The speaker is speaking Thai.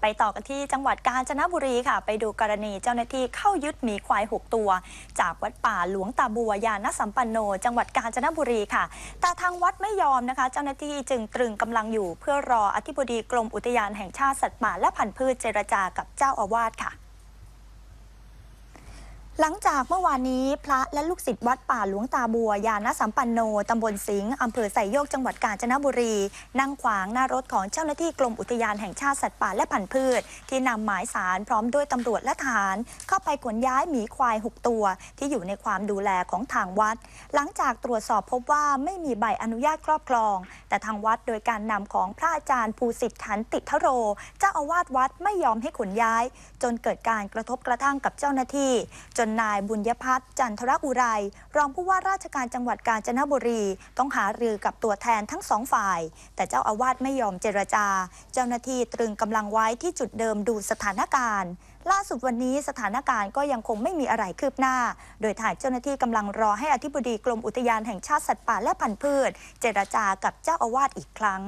ไปต่อกันที่จังหวัดกาญจนบุรีค่ะ ไปดูกรณีเจ้าหน้าที่เข้ายึดหมีควาย 6 ตัว จากวัดป่าหลวงตาบัวยานสัมปันโน จังหวัดกาญจนบุรีค่ะ แต่ทางวัดไม่ยอมนะคะ เจ้าหน้าที่จึงตรึงกำลังอยู่ เพื่อรออธิบดีกรมอุทยานแห่งชาติสัตว์ป่าและพันธุ์พืชเจรจากับเจ้าอาวาสค่ะ หลังจากเมื่อวานนี้พระและลูกศิษย์วัดป่าหลวงตาบัวยานสัมปันโน ตำบลสิงห์ อำเภอไสโยก จังหวัดกาญจนบุรี นั่งขวางหน้ารถของเจ้าหน้าที่กรมอุทยานแห่งชาติสัตว์ป่าและพันธุ์พืช ที่นำหมายสารพร้อมด้วยตำรวจและทหาร เข้าไปขนย้ายหมีควาย 6 ตัว ที่อยู่ในความดูแลของทางวัด หลังจากตรวจสอบพบว่าไม่มีใบอนุญาตครอบครอง แต่ทางวัดโดยการนำของพระอาจารย์ภูสิทธิ์ขันติทโร เจ้าอาวาสวัดไม่ยอมให้ขนย้าย จนเกิดการกระทบกระทั่งกับเจ้าหน้าที่จนนายบุญยพัฒน์จันทรอุไร รองผู้ว่าราชการจังหวัดกาญจนบุรี ต้องหารือกับตัวแทนทั้งสองฝ่าย แต่เจ้าอาวาสไม่ยอมเจรจา เจ้าหน้าที่ตรึงกำลังไว้ที่จุดเดิมดูสถานการณ์ ล่าสุดวันนี้สถานการณ์ก็ยังคงไม่มีอะไรคืบหน้า โดยทางเจ้าหน้าที่กำลังรอให้อธิบดีกรมอุทยานแห่งชาติสัตว์ป่าและพันธุ์พืช เจรจากับเจ้าอาวาสอีกครั้ง